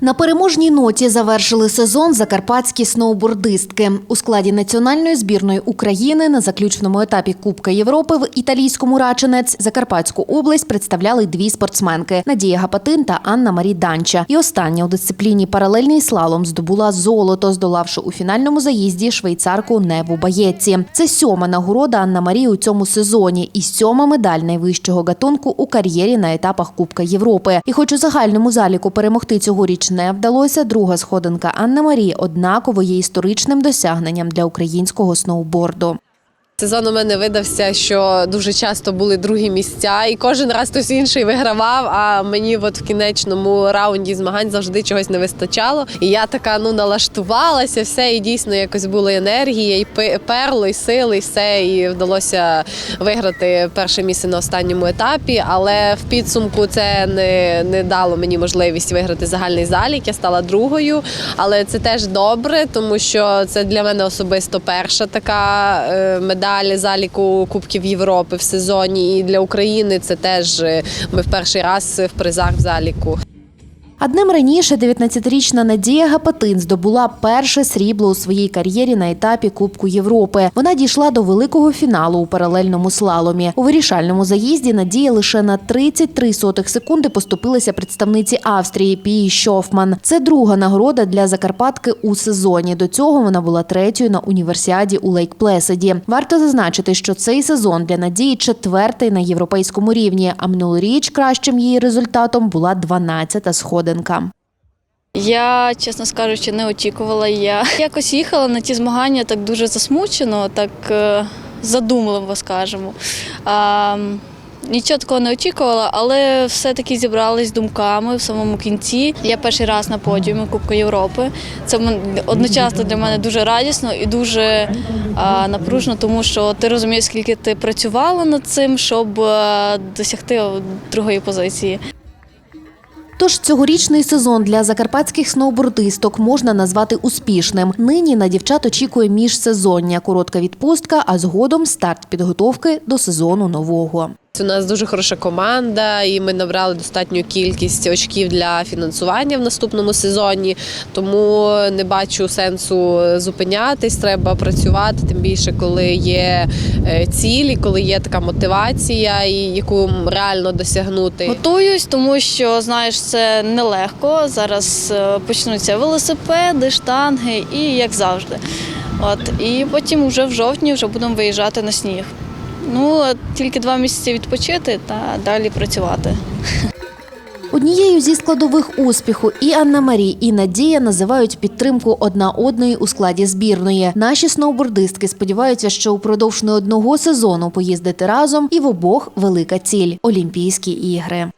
На переможній ноті завершили сезон закарпатські сноубордистки. У складі національної збірної України на заключному етапі Кубка Європи в італійському раченець Закарпатську область представляли дві спортсменки Надія Гапатин та Анна Марі Данча. І остання у дисципліні паралельний слалом здобула золото, здолавши у фінальному заїзді швейцарку Неву Баєці. Це сьома нагорода Анна Марі у цьому сезоні і сьома медаль найвищого гатунку у кар'єрі на етапах Кубка Європи. І хоч у загальному заліку перемогти цьогоріч не вдалося, друга сходинка Анни Марії однаково є історичним досягненням для українського сноуборду. Сезон у мене видався, що дуже часто були другі місця, і кожен раз хтось інший вигравав. А мені от в кінечному раунді змагань завжди чогось не вистачало. І я така ну налаштувалася, все, і дійсно якось була енергія, і перло, і сили, і все. І вдалося виграти перше місце на останньому етапі. Але в підсумку це не, не дало мені можливість виграти загальний залік. Я стала другою, але це теж добре, тому що це для мене особисто перша така е, медаль заліку Кубків Європи в сезоні. І для України це теж е, ми в перший раз в призах в заліку. А днем раніше 19-річна Надія Гапатин здобула перше срібло у своїй кар'єрі на етапі Кубку Європи. Вона дійшла до великого фіналу у паралельному слаломі. У вирішальному заїзді Надія лише на 33 сотих секунди поступилася представниці Австрії Пії Шофман. Це друга нагорода для Закарпатки у сезоні. До цього вона була третьою на універсіаді у Лейк-Плеседі. Варто зазначити, що цей сезон для Надії четвертий на європейському рівні. А минулоріч кращим її результатом була 12-та сходинка. Я, чесно скажучи, не очікувала. Я якось їхала на ті змагання так дуже засмучено, так е, задумливо, скажемо. А, Нічого такого не очікувала, але все-таки зібрались думками в самому кінці. Я перший раз на подіумі Кубку Європи. Це одночасно для мене дуже радісно і дуже а, напружно, тому що ти розумієш, скільки ти працювала над цим, щоб е, досягти другої позиції. Тож цьогорічний сезон для закарпатських сноубордисток можна назвати успішним. Нині на дівчат очікує міжсезоння, коротка відпустка, а згодом старт підготовки до сезону нового. У нас дуже хороша команда, і ми набрали достатню кількість очків для фінансування в наступному сезоні. Тому не бачу сенсу зупинятись. Треба працювати, тим більше, коли є е, цілі, коли є така мотивація, і яку реально досягнути. Готуюсь, тому що знаєш, це нелегко. Зараз е, почнуться велосипеди, штанги і як завжди. От і потім вже в жовтні вже будемо виїжджати на сніг. Ну тільки два місяці відпочити та далі працювати. Однією зі складових успіху і Анна Марі, і Надія називають підтримку одна одної у складі збірної. Наші сноубордистки сподіваються, що упродовж не одного сезону поїздити разом і в обох велика ціль Олімпійські ігри.